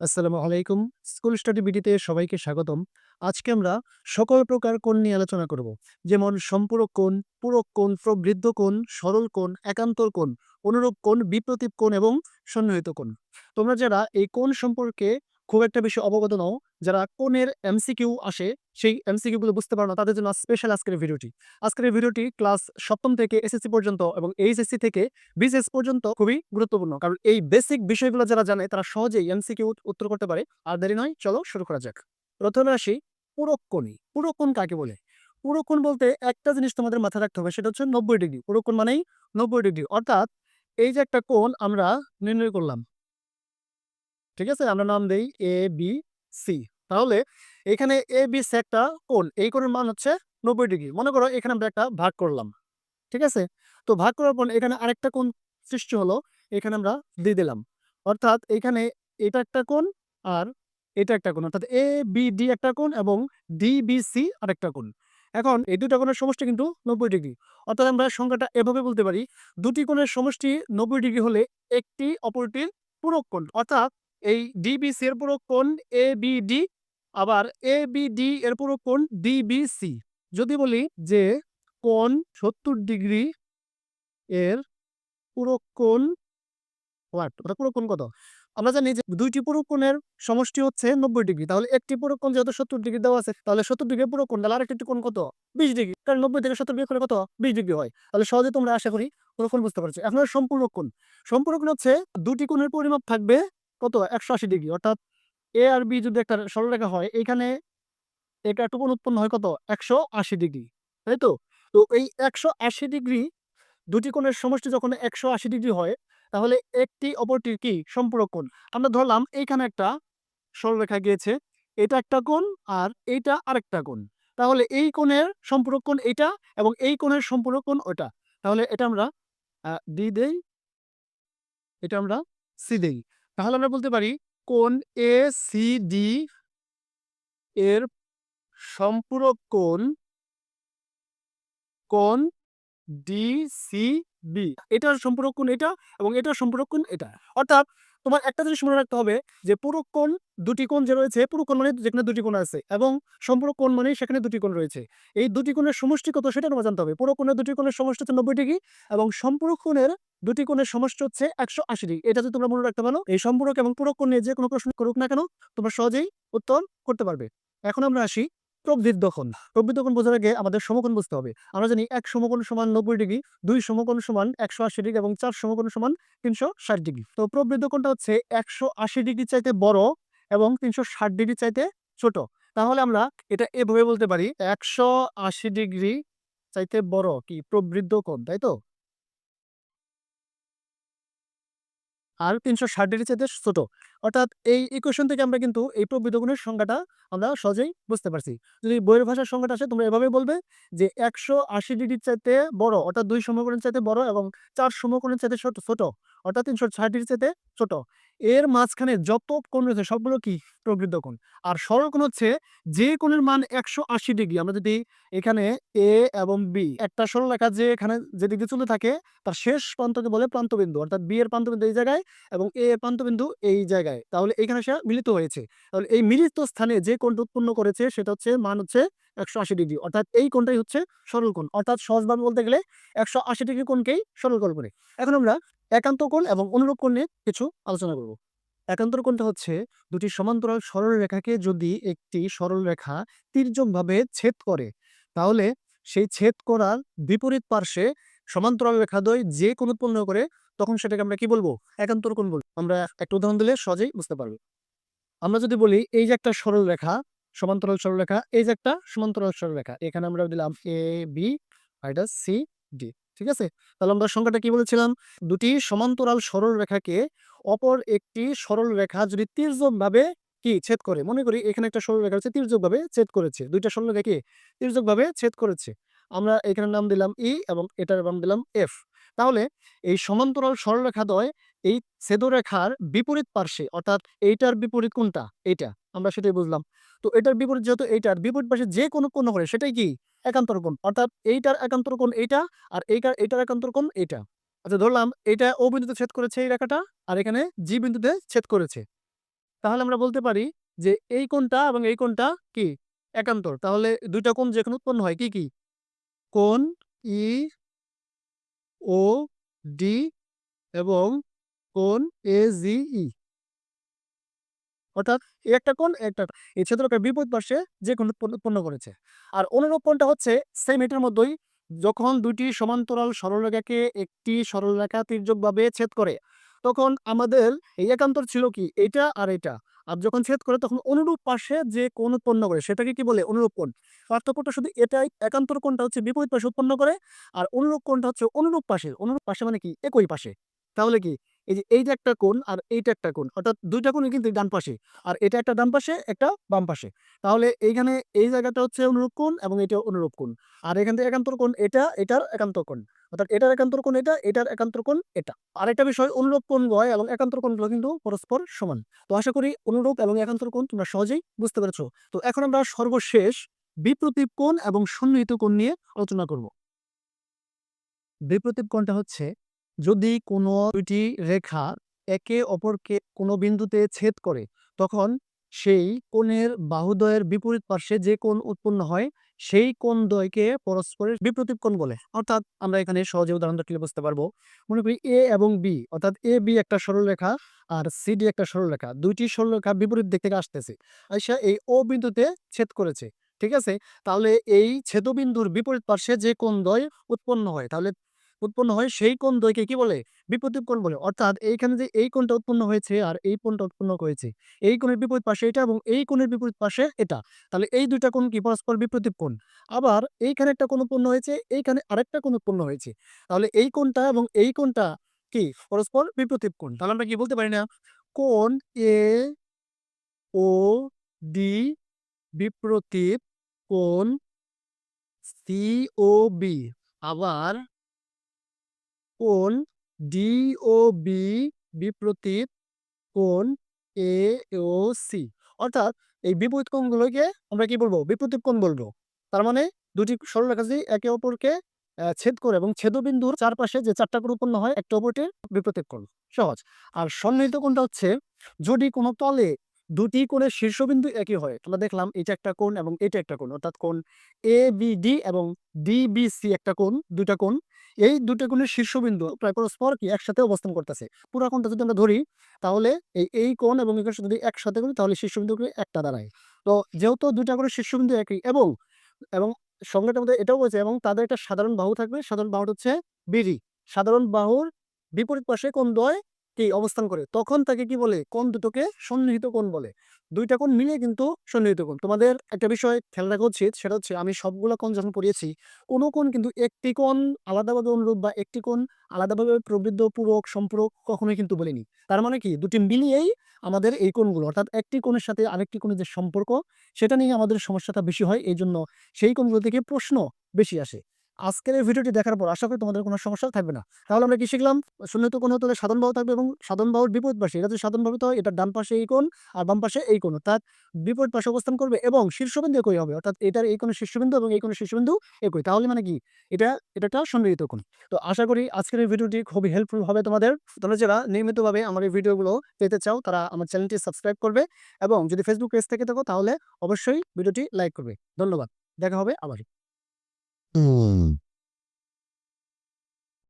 আসসালামু আলাইকুম। School study বিডিতে সবাইকে স্বাগতম। আজকে আমরা সকল প্রকার কোণ নিয়ে আলোচনা করব। যেমন সম্পূরক কোণ, পূরক কোণ, প্রবৃদ্ধ কোণ, সরল কোণ, একান্তর কোণ, অনুরূপ কোণ, বিপ্রতীপ কোণ এবং সন্নিহিত কোণ। তোমরা যারা এই কোণ সম্পর্কে খুব একটা বেশি অবগত নও। যারা কোণের এমসিকিউ আসে, সেই এমসিকিউ গুলো বুঝতে পারো না, তাদের জন্য স্পেশাল আজকের ভিডিওটি। আজকের ভিডিওটি ক্লাস সপ্তম থেকে এসএসসি পর্যন্ত এবং এইচএসসি থেকে বিসিএস পর্যন্ত খুবই গুরুত্বপূর্ণ। কারণ এই বেসিক বিষয়গুলো যারা জানে, তারা সহজেই এমসিকিউ উত্তর করতে পারে। আর দেরি নয়, চলো শুরু করা যাক। প্রথমে আসি পুরক্ষণী পুরক্ষণ কাকে বলে? পুরক্ষণ বলতে একটা জিনিস তোমাদের মাথায় রাখতে হবে, সেটা হচ্ছে নব্বই ডিগ্রি। পুরক্ষণ মানেই নব্বই ডিগ্রি। অর্থাৎ এই যে একটা কোণ আমরা নির্ণয় করলাম ঠিক আছে? আমরা নাম দেই এ বি সি তাহলে এখানে এ বি সি একটা কোণ। এই কোণের মান হচ্ছে নব্বই ডিগ্রি। মনে করো এখানে আমরা একটা ভাগ করলাম। ঠিক আছে? তো ভাগ করার পর এখানে আরেকটা কোণ সৃষ্টি হলো। এখানে আমরা দিয়ে দিলাম। অর্থাৎ এখানে এটা একটা কোণ আর এটা একটা কোণ। অর্থাৎ এ বি ডি একটা কোণ এবং ডি বি সি আরেকটা কোণ। এখন এই দুটা কোণের সমষ্টি কিন্তু নব্বই ডিগ্রি। অর্থাৎ আমরা সংখ্যাটা এভাবে বলতে পারি, দুটি কোণের সমষ্টি নব্বই ডিগ্রি হলে একটি অপরটির পূরক কোণ। অর্থাৎ এই ডিবিসি এর পুরো কোণ এ বি ডি আবার এ বি ডি এর পুরো কোণ ডিবিসি যদি বলি যে কোণ সত্তর ডিগ্রি এর পুরো কোণ ওয়াট ওটা পুরো কোণ কত? আমরা জানি যে দুইটি পুরো কোণের সমষ্টি হচ্ছে নব্বই ডিগ্রি। তাহলে একটি পুরো কোণ যেহেতু সত্তর ডিগ্রি দেওয়া আছে, তাহলে সত্তর ডিগ্রি পুরো কোণ তাহলে আরেকটি কোণ কত? বিশ ডিগ্রি। কারণ নব্বই থেকে সত্তর করে কত? বিশ ডিগ্রি হয়। তাহলে সহজে তোমরা আশা করি পুরো কোণ বুঝতে পারছ। এখন সম্পূর্ণ কোণ। সম্পূর্ণ কোণ হচ্ছে দুটি কোণের পরিমাপ থাকবে কত? একশো আশি ডিগ্রি। অর্থাৎ এ আর বি যদি একটা সরলরেখা হয় এখানে এটা একটু উৎপন্ন হয় কত? একশো আশি ডিগ্রি। তাই তো? তো এই একশো আশি ডিগ্রি দুটি কোণের সমষ্টি যখন একশো আশি ডিগ্রি হয়, তাহলে একটি অপরটির কি? সম্পূরক কোণ। আমরা ধরলাম এইখানে একটা সরলরেখা গিয়েছে, এটা একটা কোণ আর এইটা আরেকটা কোণ। তাহলে এই কোণের সম্পূরক কোণ এইটা এবং এই কোণের সম্পূরক কোণ ওটা। তাহলে এটা আমরা ডি দেই, এটা আমরা সি দেই। তাহলে আমরা বলতে পারি কোন এ সি ডি এর সম্পূরক কোন কোন ডি সি বি। এটার সম্পূরক কোণ এটা এবং এটার সম্পূরক এটা। অর্থাৎ তোমার একটা জিনিস মনে রাখতে হবে যে পুরো কোণ দুটি কোণ যে রয়েছে, পুরো কোণ মানে যেখানে দুটি কোণ আছে এবং সম্পূরক কোণ মানে সেখানে দুটি কোণ রয়েছে। এই দুটি কোণের সমষ্টি কত সেটা তোমার জানতে হবে। পুরো কোণের দুটি কোণের সমষ্টি হচ্ছে নব্বই ডিগ্রি এবং সম্পূরক কোণের দুটি কোণের সমষ্টি হচ্ছে একশো আশি ডিগ্রি। এটা যদি তোমরা মনে রাখতে পারো, এই সম্পূরক এবং পুরো কোণ নিয়ে যে কোনো প্রশ্ন করুক না কেন, তোমরা সহজেই উত্তর করতে পারবে। এখন আমরা আসি প্রবৃদ্ধ কোণ প্রবৃদ্ধ কোণ বোঝার আগে আমাদের সমকোণ বুঝতে হবে। আমরা জানি এক সমকোণ সমান নব্বই ডিগ্রি, দুই সমকোণ সমান একশো আশি ডিগ্রি এবং চার সমকোণ সমান তিনশো ষাট ডিগ্রি। তো প্রবৃদ্ধ কোণটা হচ্ছে একশো আশি ডিগ্রি চাইতে বড় এবং তিনশো ষাট ডিগ্রি চাইতে ছোট। তাহলে আমরা এটা এভাবে বলতে পারি, একশো আশি ডিগ্রি চাইতে বড় কি প্রবৃদ্ধ কোণ, তাই তো? আর তিনশো ষাট ডিগ্রি চাইতে ছোট। অর্থাৎ এই ইকুয়েশন থেকে আমরা কিন্তু এই প্রবৃদ্ধ কোণের সংখ্যাটা আমরা সহজেই বুঝতে পারছি। যদি বইয়ের ভাষার সংখ্যাটা আসে, তোমরা এভাবে বলবে যে একশো আশি ডিগ্রির চাইতে বড়, অর্থাৎ দুই সমকোণের চাইতে বড় এবং চার সমকোণের চাইতে ছোট ছোট, অর্থাৎ তিনশো ষাট ডিগ্রির চাইতে ছোট। এর মাঝখানে যত কোণ রয়েছে, সবগুলো কি? প্রবৃদ্ধ কোণ। আর সরল কোণ হচ্ছে যে কোণের মান একশো আশি ডিগ্রি। আমরা যদি এখানে এ এবং বি একটা সরল রেখা যে এখানে যে দিকে চলে থাকে, তার শেষ প্রান্তকে বলে প্রান্তবিন্দু, অর্থাৎ বি এর প্রান্তবিন্দু এই জায়গায় এবং এ এর প্রান্তবিন্দু এই জায়গায়। তাহলে এখানে সে মিলিত হয়েছে। তাহলে এই মিলিত স্থানে যে কোণটা উৎপন্ন করেছে, সেটা হচ্ছে মান হচ্ছে একশো আশি ডিগ্রি। অর্থাৎ এই কোণটাই হচ্ছে সরল কোণ। অর্থাৎ সহজভাবে বলতে গেলে একশো আশি ডিগ্রি কোণকেই সরল কোণ করে এখন আমরা একান্ত কোণ এবং অনুরূপ কোণ নিয়ে কিছু আলোচনা করব। একান্তর কোণটা হচ্ছে দুটি সমান্তরাল সরল রেখাকে যদি একটি সরল রেখা তির্যকভাবে ছেদ করে, তাহলে সেই ছেদ করার বিপরীত পার্শ্বে সমান্তরাল রেখাদ্বয় যে কোণ উৎপন্ন করে তখন সেটাকে আমরা কি বলব? একান্তর কোণ বলব আমরা একটা উদাহরণ দিলে সহজেই বুঝতে পারব। আমরা যদি বলি এই যে একটা সরল রেখা, সমান্তরাল সরল রেখা, এই যে একটা সমান্তরাল সরল রেখা, এখানে আমরা দিলাম এ বি আর এটা সি ডি ঠিক আছে? তাহলে আমরা সংখ্যাটা কি বলেছিলাম? দুটি সমান্তরাল সরল রেখাকে অপর একটি সরল রেখা যদি তির্যকভাবে কি? ছেদ করে। মনে করি এখানে একটা সরল রেখা হচ্ছে তির্যকভাবে ছেদ করেছে। দুইটা সরল রেখা কি? তির্যকভাবে ছেদ করেছে। আমরা এখানে নাম দিলাম ই এবং এটার নাম দিলাম এফ তাহলে এই সমান্তরাল সরলরেখাদ্বয় এই ছেদরেখার বিপরীত পার্শ্বে, অর্থাৎ এইটার বিপরীত কোনটা? এইটা। আমরা সেটাই বুঝলাম। তো এটার বিপরীত যেহেতু এইটার বিপরীত পাশে যে কোনো কোণ করে সেটাই কি? একান্তর কোণ। অর্থাৎ এইটার একান্তর কোণ এইটা আর এইটার এইটার একান্তর কোণ এইটা। আচ্ছা ধরলাম এইটা ও বিন্দুতে ছেদ করেছে এই রেখাটা আর এখানে জি বিন্দুতে ছেদ করেছে। তাহলে আমরা বলতে পারি যে এই কোণটা এবং এই কোণটা কি? একান্তর। তাহলে দুইটা কোণ যেখানে উৎপন্ন হয় কি কি? কোণ ই, ও, ডি এবং কোন এ, জি, ই? অর্থাৎ একটা কোন একটা এই ছেদ্রকের বিপরীত পাশে যে কোণ উৎপন্ন করেছে। আর অনুরূপ কোণটা হচ্ছে সেম এটার মধ্যেই যখন দুইটি সমান্তরাল সরলরেখাকে একটি সরলরেখা তির্যকভাবে ছেদ করে, তখন আমাদের এই একান্তর ছিল কি? এটা আর এটা। আর যখন ছেদ করে তখন অনুরূপ পাশে যে কোন উৎপন্ন করে সেটাকে কি বলে? অনুরূপ কোণ। পার্থক্যটা শুধু এটাই, একান্তর কোণটা হচ্ছে বিপরীত পাশে উৎপন্ন করে আর অনুরূপ কোণটা হচ্ছে অনুরূপ পাশে। অনুরূপ পাশে মানে কি? একই পাশে। তাহলে কি? এই যে এইটা একটা কোণ আর এইটা একটা কোণ। অর্থাৎ দুইটা কোণই কিন্তু ডান পাশে। আর এটা একটা ডান পাশে, একটা বাম পাশে। তাহলে এইখানে এই জায়গাটা হচ্ছে অনুরূপ কোণ এবং এটা অনুরূপ কোণ। আর এখান থেকে একান্তর কোণ এটা, এটার একান্ত কোণ। অর্থাৎ এটার একান্তর কোণ এটা, এটার একান্তর কোণ এটা। আরেকটা বিষয়, অনুরূপ কোণ গয় এবং একান্তর কোণগুলো কিন্তু পরস্পর সমান। তো আশা করি অনুরূপ এবং একান্তর কোণ তোমরা সহজেই বুঝতে পেরেছ। তো এখন আমরা সর্বশেষ বিপ্রতীপ কোণ এবং সন্নিহিত কোণ নিয়ে আলোচনা করব। বিপ্রতীপ কোণটা হচ্ছে যদি কোনো দুইটি রেখা একে অপরকে কোনো বিন্দুতে ছেদ করে, তখন সেই কোণের বাহুদ্বয়ের বিপরীত পার্শ্বে যে কোণ উৎপন্ন হয়, সেই কোণ দ্বয়কে পরস্পরের বিপ্রতীপ কোণ বলে। অর্থাৎ আমরা এখানে সহজে উদাহরণটা তুলে বুঝতে পারব? মনে করি এ এবং বি অর্থাৎ এ বি একটা সরলরেখা আর সি ডি একটা সরলরেখা। দুইটি সরলরেখা বিপরীত দিক থেকে আসতেছে। আচ্ছা এই ও বিন্দুতে ছেদ করেছে। ঠিক আছে? তাহলে এই ছেদবিন্দুর বিপরীত পার্শ্বে যে কোণ দ্বয় উৎপন্ন হয়, তাহলে উৎপন্ন হয় সেই কোণ দ্বয়কে কি বলে? বিপরীত কোণ বলে। অর্থাৎ এইখানে যে এই কোণটা উৎপন্ন হয়েছে আর এই কোণটা উৎপন্ন হয়েছে, এই কোণের বিপরীত পাশে এটা এবং এই কোণের বিপরীত পাশে এটা। তাহলে এই দুইটা কোণ কি? পরস্পর বিপরীত কোণ। আবার এইখানে একটা কোণ উৎপন্ন হয়েছে, এইখানে আরেকটা কোণ উৎপন্ন হয়েছে। তাহলে এই কোণটা এবং এই কোণটা কি? পরস্পর বিপরীত কোণ। তাহলে আমরা কি বলতে পারি না? কোণ এ ও ডি বিপ্রতীপ কোণ সি ও বি। আবার কোণ ডি ও বি বিপ্রতীপ কোণ এ ও সি অর্থাৎ এই বিপরীত কোণগুলোকে আমরা কি বলব? বিপ্রতীপ কোণ বলব। তার মানে দুটি সরলরেখা যদি একে অপরকে ছেদ করে এবং ছেদবিন্দুর চারপাশে যে চারটা কোণ উৎপন্ন হয়, একটা অপরটির বিপ্রতীপ কোণ। সহজ। আর সন্নিহিত কোণটা হচ্ছে, যদি কোনো তলে দুটি কোণের শীর্ষবিন্দু একই হয়, আমরা দেখলাম এটা একটা কোণ এবং এটা একটা কোণ। অর্থাৎ কোণ এ বি ডি এবং ডি বি সি একটা কোণ দুটা কোণ। এই দুটো কোণের শীর্ষবিন্দু প্রায় পরস্পর কি একসাথে অবস্থান করতেছে। পুরা কোণটা যদি আমরা ধরি, তাহলে এই এই কোণ এবং এই যদি একসাথে করি, তাহলে শীর্ষবিন্দু করে একটা দাঁড়ায়। তো যেহেতু দুটা কোণের শীর্ষবিন্দু একই এবং এবং সংজ্ঞাটার মধ্যে এটাও বলছে এবং তাদের একটা সাধারণ বাহু থাকবে। সাধারণ বাহুটা হচ্ছে বিডি। সাধারণ বাহুর বিপরীত পাশে কোণ দ্বয় কি অবস্থান করে? তখন তাকে কি বলে? কোন দুটোকে সন্নিহিত কোণ বলে। দুইটা কোণ মিলিয়ে কিন্তু সন্নিহিত কোণ। তোমাদের একটা বিষয় খেয়াল রাখা উচিত, সেটা হচ্ছে আমি সবগুলো কোণ যখন পড়িয়েছি, কোনো কোণ কিন্তু একটি কোণ আলাদাভাবে অনুরূপ বা একটি কোণ আলাদাভাবে প্রবৃদ্ধ, পূরক, সম্পূরক কখনোই কিন্তু বলিনি। তার মানে কি? দুটি মিলিয়েই আমাদের এই কোণগুলো, অর্থাৎ একটি কোণের সাথে আরেকটি কোণের যে সম্পর্ক, সেটা নিয়ে আমাদের সমস্যাটা বেশি হয়। এই জন্য সেই কোণগুলো থেকে প্রশ্ন বেশি আসে। আজকের এই ভিডিওটি দেখার পর আশা করি তোমাদের কোনো সমস্যা থাকবে না। তাহলে আমরা কি শিখলাম? শূন্যত কোণ হতে সাধারণ বাহু থাকবে এবং সাধারণ বাহুর বিপরীত পাশে, এটা যদি সাধারণ বাহু হয়, এটা ডান পাশে এই কোণ আর বাম পাশে এই কোণ, অর্থাৎ বিপরীত পাশে অবস্থান করবে এবং শীর্ষবিন্দু একই হবে, অর্থাৎ এটার এই কোণের শীর্ষবিন্দু এবং এই কোণের শীর্ষবিন্দু একই। তাহলে মানে কি? এটা এটা সন্নিহিত কোণ। তো আশা করি আজকের এই ভিডিওটি খুবই হেল্পফুল হবে তোমাদের। তোমরা যারা নিয়মিতভাবে আমার এই ভিডিওগুলো পেতে চাও, তারা আমার চ্যানেলটি সাবস্ক্রাইব করবে এবং যদি ফেসবুক পেজ থেকে থাকো, তাহলে অবশ্যই ভিডিওটি লাইক করবে। ধন্যবাদ। দেখা হবে আবার। 嗯